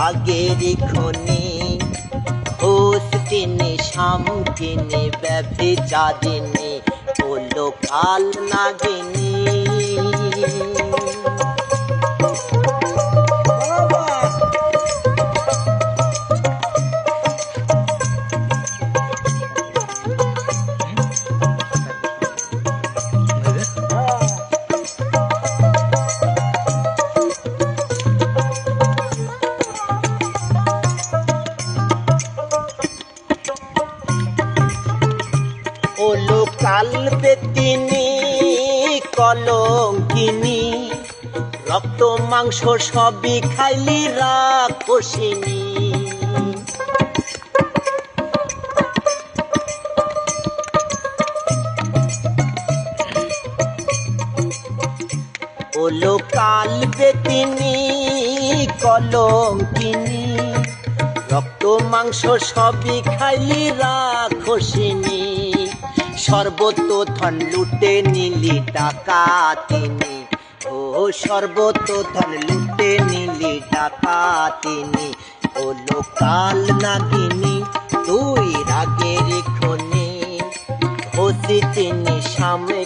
রাগের খনি হোস টেনে শাম টেনে ব্যথে চাঁদিনী কাল নাগিনী। হলো কাল বেতিনি কলঙ্কিনী। রক্ত, মাংস সবই খাইলি রাক্ষসিনী। হলো কাল বেতিনি কলঙ্কিনী। রক্ত, মাংস সবই খাইলি রাক্ষসিনী। সর্বত ধন লুটে নিলি টাকা তিনি। ও সর্বত ধন লুটে নিলি টাকা তিনি। ও লোকাল নাগিনী, তুই রাগের খনি। ও তিনি, সামনে